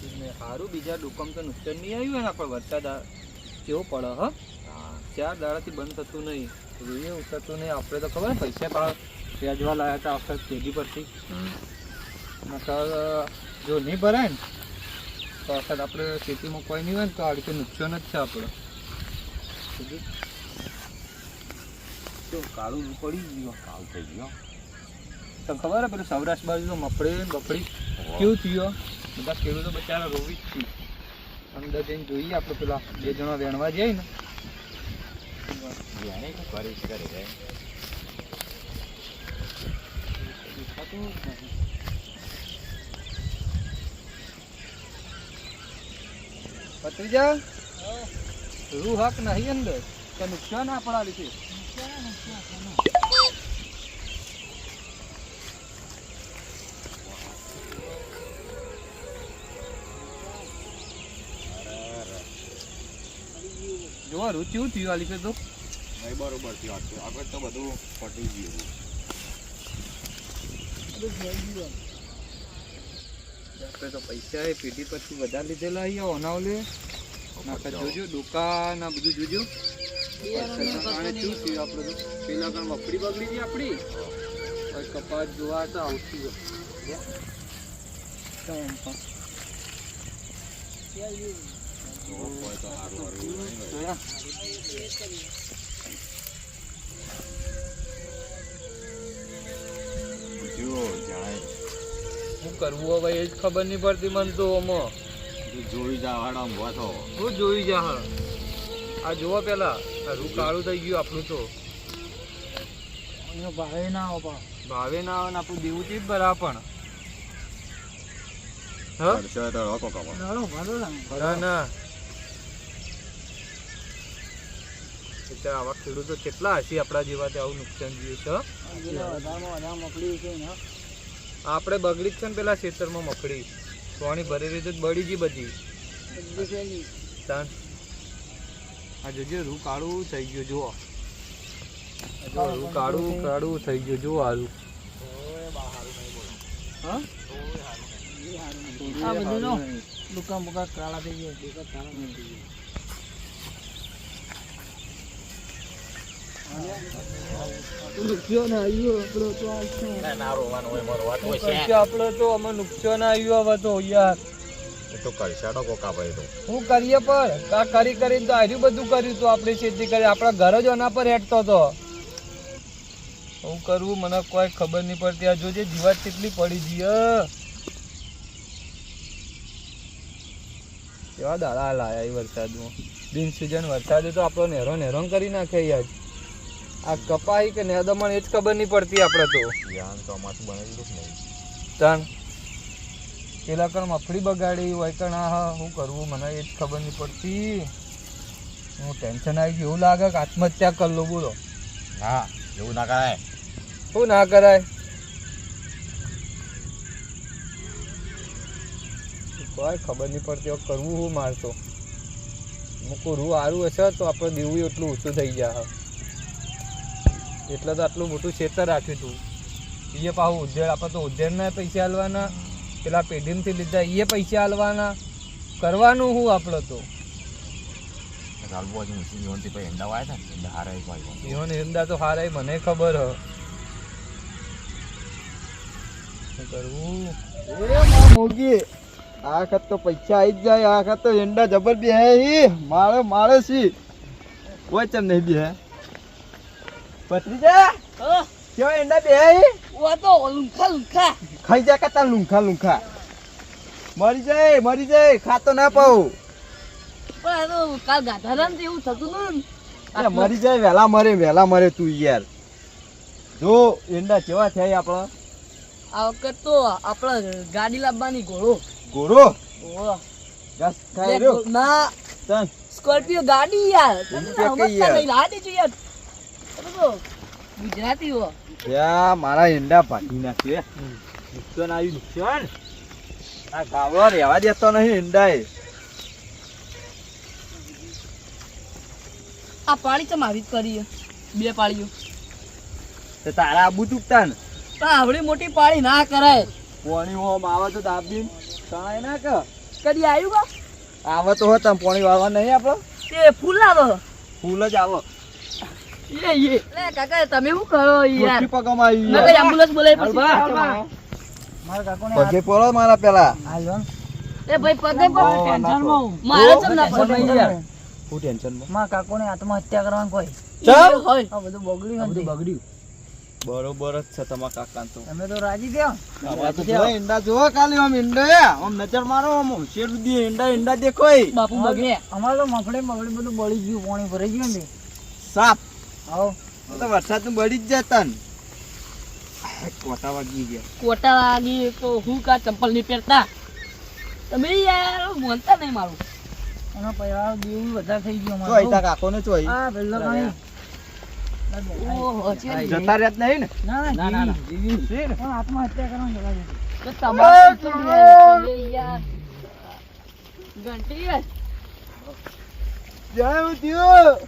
સારું બીજા ડુકમ તો નુકસાન નહીં આવ્યું એના ને આપણે વરસાદ કેવો પડે હ? ચાર દાડાથી બંધ થતું નહીં. જોઈએ ઉતરતું નહીં આપણે તો ખબર પૈસા પણ વ્યાજવા લાયા હતા આપણે તેજી પરથી નકર જો નહીં ભરાય ને તો વરસાદ આપણે ખેતીમાં કોઈ નહીં હોય ને તો આ રીતે નુકસાન જ છે આપણે? જો કાળું પડી ગયું કાળ થઈ ગયો. તમને ખબર હે પેલું સૌરાષ્ટ્ર બાજુ મફળી ને બફળી? કેવું થયું? બધા ખેડૂતો બચારા રોવી જ છે. અંદર જઈને જોઈએ આપણે પેલા બે જણા વેણવા જાય ને. એને શું કરીશ કરી રે દેખાતું જ નથી. ભત્રીજા રૂ હક નહીં અંદર. કે નુકસાન આપણા લીધે જોવા રૂ કેવું થયું આ લીધે તો? નહીં બરોબર થયું આટલું આગળ તો બધું પટી ગયું. આપણે તો પૈસા એ પેઢી પરથી વધારે લીધેલા અહીંયા ઓનાવલે. નાખા જોજો દુકાન આ બધું જોજો. વરસાદના કારણે શું થયું આપણે તો. પેલા કારણે મફળી બગડી ગઈ આપણી. હવે કપાસ જોવા તો આવતી હોય. શું કરવું હવે એ જ ખબર નહીં પડતી મને તો આમાં જોઈ જા આમ ઊભો શું જોઈ જા હા આ જોવા પેલા આ રૂ કાળું થઈ ગયું આપણું તો. ભાવે ના આવે ભાવે ના આવે ને આપણું દેવું ચીજ ભરા પણ. હા? ના ના. એટલે આવા ખેડૂતો કેટલા હશે આપણા જેવા તે આવું નુકસાન થયું છે? આપણે બગડી જ છે ને પેલા ખેતરમાં મકડી પાણી ભરેલી તો બળી ગઈ બધી. આ જોજો રૂ કાળું થઈ ગયું જુઓ. આ જો રૂ કાળું કાળું થઈ ગયું જુઓ હારું હા? આ બધું દુકાન બુકા કાળા થઈ ગયા. દુકાન કાળા થઈ ગયા નુકસાન આવ્યું આપણો તો આપણે તો અમે નુકસાન આવ્યું હવે તો યાર. તો કરશાડો કોકા ભાઈ તો. શું કરીએ કરી કરીને તો આર્યું બધું કર્યું તો આપણે ખેતી કરી. આપણા ઘર જ એના પર હેઠતો હતો શું કરવું મને કોઈ ખબર નહીં પડતી. આ જોજે જીવાત કેટલી પડી ગઈ હે. કેવા દાડા લાયા એ વરસાદમાં. બિન સિઝન વરસાદે તો આપણો નેરો નેરો કરી નાખે યાર. આ કપાઈ કે નેદમણ એ જ ખબર નહીં પડતી આપણે તો. યાન તો અમારું બનાવી દીધું નહીં? તણ પેલા કણ મફળી બગાડી હોય કણ આ હા શું કરવું? મને એ જ ખબર નહીં પડતી. હું ટેન્શન આવી ગયું. એવું લાગે કે આત્મહત્યા કરી લો બોલો. હા એવું ના કરાય. શું ના કરાય? કોઈ ખબર નહીં પડતી કરવું હું મારતો મૂકું રૂ સારું હશે તો આપણે દેવું એટલું ઓછું થઈ જાય. એટલે તો આટલું મોટું ક્ષેત્ર રાખ્યું હતું એ પાછું ઉજ્જૈન આપણે તો ઉજ્જૈનના પૈસા હાલવાના પેલા પેઢીમથી લીધા એ પૈસા હાલવાના કરવાનું હું આપણે તો. હિંદા તો હારાય મને ખબર હ. કરવું? એ માં મોગી આ વખત તો પૈસા આવી જ જાય આ વખત તો એંડા જબર બે હે. મારે મારે સી. કોઈ ચમ નહીં બે પત્રીજા કેવા એંડા બે ખાઈ જા કતા લુંખા લુંખા. મરી જાય મરી જાય ખાતો ના પાઉં. કાલ ગાધારામ તો એવું થતું ને. મરી જાય વેલા મરે વેલા મરે તું યાર. જો એંડા કેવા થાય આપણા? આ વખત તો આપણે ગાડી લાવવાની ઘોડો. ઘોડો. ઘાસ ખાઈ રહ્યો? ના. સ્કોર્પિયો ગાડી યાર. તમે તો યાર? નહીં લાવા દેજો યાર. તો ગુજરાતી હો ત્યાં મારા ઈંડા ભાગી નાખ્યો નુકસાન આવ્યું નુકસાન? આ ગાવડો રહેવા દેતો નહીં ઈંડા આ પાળી તો મારી જ કરી બે પાળીઓ. તે તારા આબુ ને. પણ આવડી મોટી પાળી ના કરાય. પોણી ઓમ આવે તો દાબી તણાય ના કે કદી આવ્યું આવે તો હતા પોણી વાળવા નહીં આપણો તે ફૂલ આવો. ફૂલ જ આવો. કાકા તમે શું કરો યાર? ના એમ્બ્યુલન્સ બોલાવી પછી પગે પડો મારા પેલા. એ ભાઈ પગે ઓ, પણ ના તો. મારે ચમ ના પડે. યાર હું ટેન્શનમાં? માં કાકોને આત્મહત્યા કરવાનું કોઈ ચમ! હોય. આ બધું બગડ્યું હતું બગડ્યું. બરોબર જ છે તમારા કાકા તો. તમે તો રાજી થયો. આમાં તો જો ઈંડા જોવો ખાલી આમ ઈંડા આમ નજર મારો આમ શેર સુધી ઈંડા ઈંડા દેખોય બાપુ બગડે અમારે તો મફળે મફળે બધું બળી ગયું પાણી ભરાઈ ગયું ને સાપ. આવો. તો વરસાદનું બળી જ જતા ને. કોટા વાગી ગયા. કોટા વાગી તો હું કા ચંપલ નહીં પહેરતા? તમે યાર મોનતા નહીં મારું. એનો પરિવાર દેવું વધારે થઈ ગયો મારો તા. અમારે કાકો ને ચોઈ હા પેલો કાંઈ. જતા રહેત નહીં ને. ના ના, ના, ના. આત્મહત્યા કરવાનું જવા દે. તમારે યાર, ઘંટી. જય થયું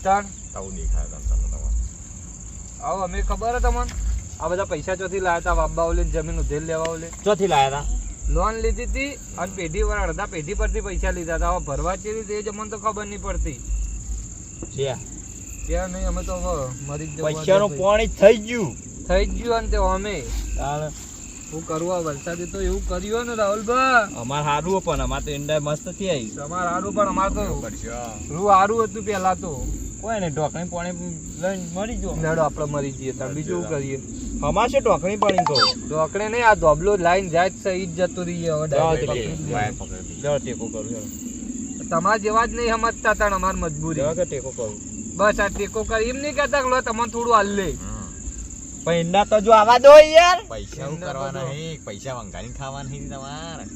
તો તો તો અમે ખબર હે તમને આ બધા પૈસા ચોથી લાયા હતા બાબા ઓલે જમીન ઉધેલ લેવા ચોથી લાયા લોન લીધી હતી અને પેઢી વાળા અડધા પેઢી પરથી પૈસા લીધા હતા ભરવા ચેવી રીતે એ જ તો ખબર નહીં પડતી હતા ત્યાં નહીં અમે તો મરી પૈસાનું હતું. પાણી થઈ ગયું. થઈ ગયું અને તે અમે. હું કરું આ વરસાદે તો એવું કર્યું ને રાહુલભા. અમાર હારું પણ અમાર તો ઈંડા મસ્ત થઈ આવી તમારે હારું પણ અમારે તો રૂ હારું હતું પેલા તો. કોઈ ને ઢોકણી પાણી લઈને મરી જો નડો આપણે મરી જઈએ તાર બીજું શું કરીએ? અમાર છે ઢોકણી પાણી કહો ઢોકણે નહીં આ ધોબલો લાઈન જાય જ સહી જ જતો રહીએ હવે ડાયરેક્ટ પકડી ટેકો કરું. તમારા જેવા જ નહીં સમજતા તણ અમારી મજબૂરી. ટેકો કરું. બસ આ ટેકો કરી. એમ નહીં કહેતા કે લો તમને થોડું હાલ લે. પણ તો જો આવા દો યાર. પૈસા શું કરવાના હે પૈસા વંગાડીને ખાવાના હે તમારે.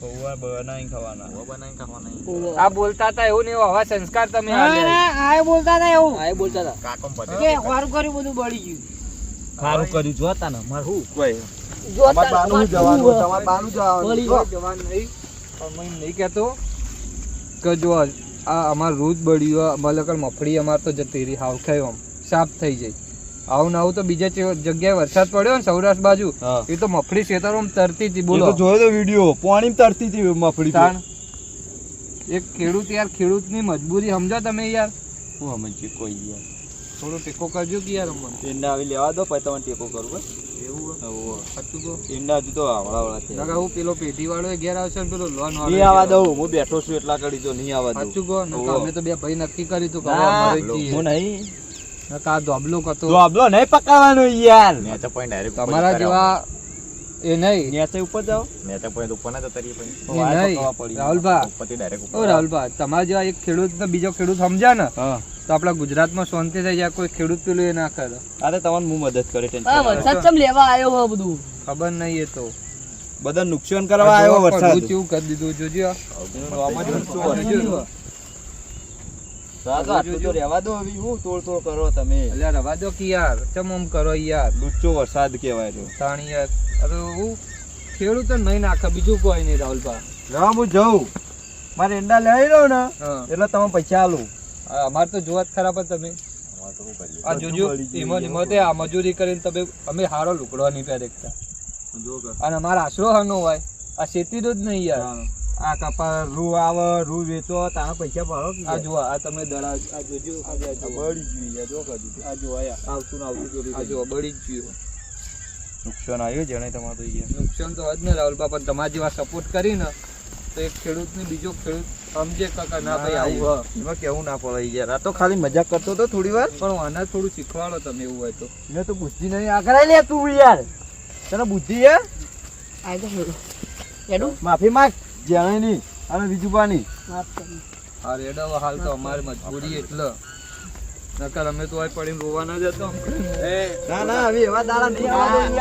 પૌવા બનાવીને ખાવાના. ઓવા બનાવીને ખાવાના આ બોલતા હતા એવું નહીં આવા સંસ્કાર તમે ના, આલ્યા. ના, આ બોલતા હતા એવું. આ બોલતા હતા. કાકો પતે કે વારું કર્યું બધું બળી ગયું. સારું કર્યું. જોતા ને મારે શું? કોઈ જો અમાર બાનું જવાનું તમારે બાનું જવાનું. નહીં. પણ હું નહીં કહેતો. કે જો આ અમાર રોજ બળ્યું મલકર મફળી અમાર તો જતી રહી હાવ ખાય આમ સાફ થઈ જાય. આવું ને આવું તો બીજા જગ્યાએ વરસાદ પડ્યો ને સૌરાષ્ટ્ર બાજુ એ તો મફળી ખેતરોમાં તરતી હતી બોલો. જોયો તો વીડિયો પાણી તરતી હતી મફળી તાણ. એક ખેડૂત યાર ખેડૂતની મજબૂરી સમજો તમે યાર. હું સમજી કોઈ યાર. થોડો ટેકો કરજો કે યાર અમને. આવી લેવા દો પછી તમને ટેકો કરું ઈંડા તો આવડા આવડા છે. હું પેલો પેઢી વાળો એ ઘેર આવશે ને પેલો લોન નહીં આવવા દઉં હું બેઠો છું એટલા કરી જો નહીં આવવા દઉં. સાચું કહો અમે તો બે ભાઈ નક્કી કરી જઈએ. હું નહીં. નકર આ ધોબલો કતો તો આબલો નહીં પકાવવાનો યાર. મેં તો ડાયરેક્ટ તમારા જેવા એ નહીં. નેચે ઉપર જાઓ. મેં તો ઉપર ના જતા રહીએ પછી તો એ વાળ નહીં. પકાવવા પડી રાહુલભા. ઉપરથી ડાયરેક્ટ ઓ રાહુલભા તમારા જેવા એક ખેડૂત ને બીજો ખેડૂત સમજ્યા ને હા. તો આપણા ગુજરાતમાં શાંતિ થઈ જાય કોઈ ખેડૂત પેલું એ ના કરે. અરે તમને હું મદદ કરે ટેન્શન વરસાદ ચમ લેવા આવ્યો હો બધું? ખબર નહીં એ તો. બધા નુકસાન કરવા આવ્યો વરસાદ. કેવું કરી દીધું જોજો. ખેડૂત નહીં નાખે બીજું કોઈ નહીં રાહુલભા. હા હું જઉં. મારે ઈંડા લઈ લઉં ને એટલે તમે પૈસા આલું. અમારે તો જોવા જ ખરાબ તમે. આ જોજો એમાં ને આ મજૂરી કરીને તમે અમે હારો લુકડો નહીં પહેરે એકતા. જો કર. અને અમારા આશરો હનો હોય. આ શેતીનો જ નહીં યાર. આ કપા રૂ આવે રૂ વેચો તારા પૈસા ભરો આ જો આ તમે દડા આ જોજો આ બળી ગયું યાર, જો કદી આ જો આયા આવતું ને આવતું આ જો બળી જ ગયો. નુકસાન આવ્યું જણે તમારું તો નુકસાન તો જ ને રાહુલ બાપા તમારા જેવા સપોર્ટ કરીને તો એક ખેડૂતને બીજો ખેડૂત સમજે કે કે ના ભાઈ આવું એમાં કેવું ના પડે યાર. આ તો ખાલી મજાક કરતો હતો થોડી વાર. પણ આના થોડું શીખવાડો તમે એવું હોય તો. મેં તો બુદ્ધિ નહીં. આ કરાય લે તું યાર. તને બુદ્ધિ હે? આ તો માફી માંગ. જાણે અને બીજું પાણી. હા રેડો હાલ તો અમારી મજબૂરી એટલે. નકર અમે તો પડીને રોવા ના જતો. ના ના હવે એવા દાડા નહીં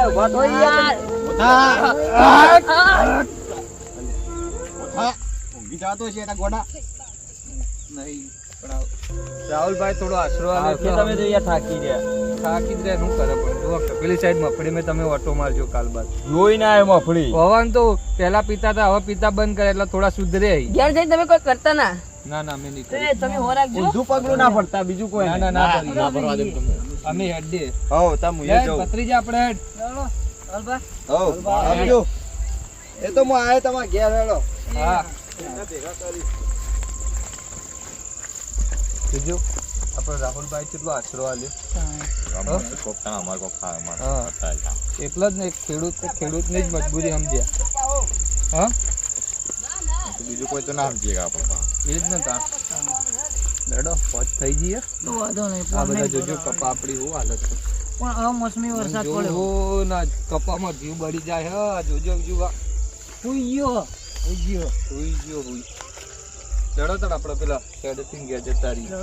આવવા દો યાર. ઊંઘી જાતો છે એના ગોડા. નહીં પણ રાહુલભાઈ થોડો આશરો આવે તમે તો યાર થાકી રહ્યા. થાકી જ રહે શું કરે પણ? જો પેલી સાઈડ મફળી મેં તમે ઓટો મારજો કાલ બાદ. જોઈ ના આવ્યો મફળી. પવન તો પહેલા પીતા હતા હવે પીતા બંધ કરે એટલે થોડા સુધરે ઘેર જઈને તમે કોઈ કરતા ના? ના ના મેં નહીં તમે હો ઊંધું પગલું ના પડતા બીજું કોઈ ના ના ના ભરવા દે અમે હેડ. દે હવ તા મુએ જાવ જઉં. ભત્રીજા આપણે હેડ. હવ આવજો. એ તો હું આયો તમાર ઘેર હેડો. હા. ભેગા કરી બીજું? આપણે રાહુલભાઈ કેટલો આશરો આલ્યો હા. એટલો જ નહીં ખેડૂત ખેડૂતની જ મજબૂરી સમજ્યા. હા? બીજું કોઈ તો ના જીએ આપણે. એ જ ને તાર. લડો પોચ થઈ જઈએ તો વાંધો નહીં આ બધા જોજો કપા આપણી શું હાલત. છે પણ અમોસમી વરસાદ પડે હો ના કપામાં જીવ બળી જાય હા જોજો બીજું આ. હુઈ ગયો. હુઈ ગયો હુઈ ગયો હુઈ. લડો તડ આપણે પેલા શેડથી ઘેર જતા ચલો.